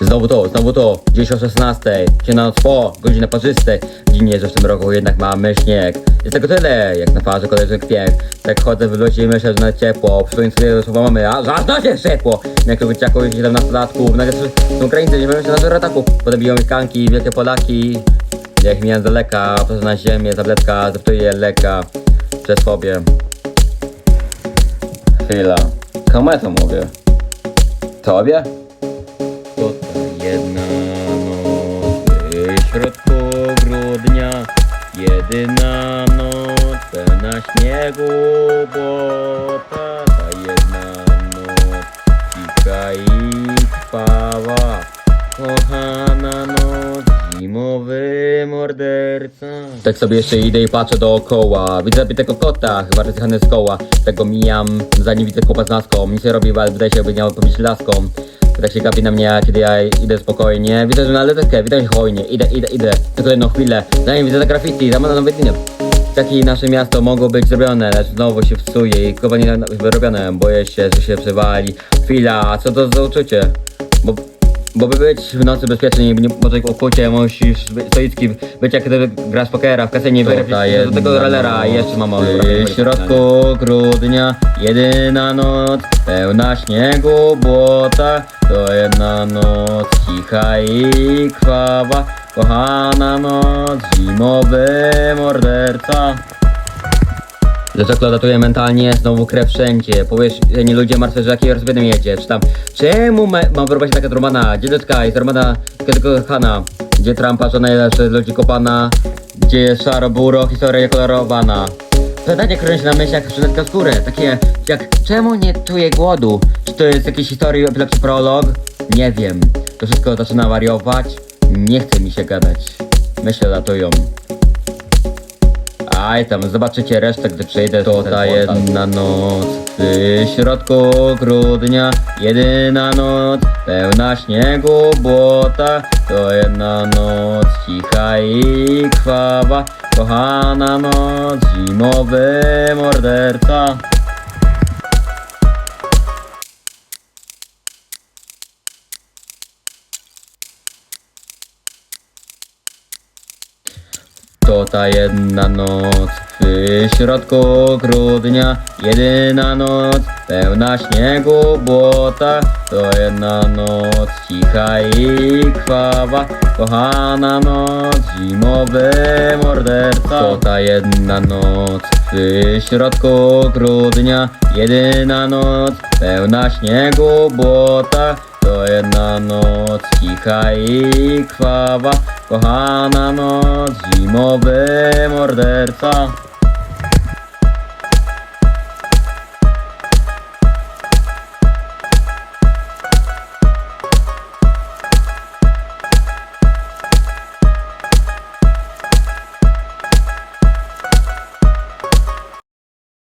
Znowu to, znowu to, gdzieś o 16, cię na noc po, godzinę parzystej. Dziwnie, że w tym roku jednak mamy śnieg. Jest tego tyle, jak na farze koleżek piech. Tak chodzę w locie i myślę, że na ciepło. Przypomnę sobie słowa mamy, a na się ciepło. Jak to wyciaku 17 latków, nagle są Ukraińcy, nie wiem się na zero ataku. Potem biją mieszkanki, wielkie Polaki. Jak mijam z daleka, proszę na ziemię, tabletka, zeptuje leka. Przez fobię. Chwila. Komu ja to mówię? Tobie? Jedna noc w środku grudnia Jedyna noc pełna śniegu Bo ta, jedna noc Cicha i trwała Kochana noc Zimowy morderca. Tak sobie jeszcze idę i patrzę dookoła. Widzę zabitego kota, chyba że zjechany z koła. Tego mijam, zanim widzę chłopa z Nic nie robi, ale wydaje się, jakby miał powiedzieć laską tak się gapi na mnie, kiedy ja idę spokojnie. Widzę, że na leteczkę, witam się hojnie. Idę, idę, idę. Tylko jedną chwilę. Zanim widzę te graffiti, tam na nowy dzień. Takie nasze miasto mogło być zrobione, lecz znowu się psuje i chyba nie wyrobione. Boję się, że się przewali. Chwila, co to za uczucie? Bo, bo by być w nocy bezpiecznie, nie może okucie, musisz być stoicki, być jak gdyby grasz pokera w kasynie, wyrywać do tego rolera i jeszcze mama. W środku grudnia, jedyna noc, pełna śniegu, błota, to jedna noc, cicha i krwawa, kochana noc, zimowy morderca. Dlaczego dodatuje mentalnie, znowu krew wszędzie. Powiesz, że nie ludzie martwe, że jaki rozwiedem jedzie. Czy tam, czemu me- mam wyrobić taka drumana? Gdzie Dotka jest drumana tylko Hanna? Gdzie Trumpa, żona przez ludzi kopana? Gdzie szaro, buro, historia kolorowana? Pytanie krąży na myślach przynetka skórę, takie jak czemu nie czuję głodu? Czy to jest jakiś historii lepszy prolog? Nie wiem. To wszystko zaczyna wariować. Nie chce mi się gadać. Myślę latują. Aj tam, zobaczycie resztę, gdy przyjdę to ta jedna noc. W środku grudnia Jedyna noc Pełna śniegu, błota. To jedna noc Cicha i krwawa Kochana noc Zimowy morderca To ta jedna noc w środku grudnia, jedyna noc, pełna śniegu, błota. To jedna noc, cicha i krwawa, kochana noc, zimowy morderca. To ta jedna noc w środku grudnia, jedyna noc, pełna śniegu, błota. To jedna noc, cicha i krwawa, kochana noc, zimowy morderca.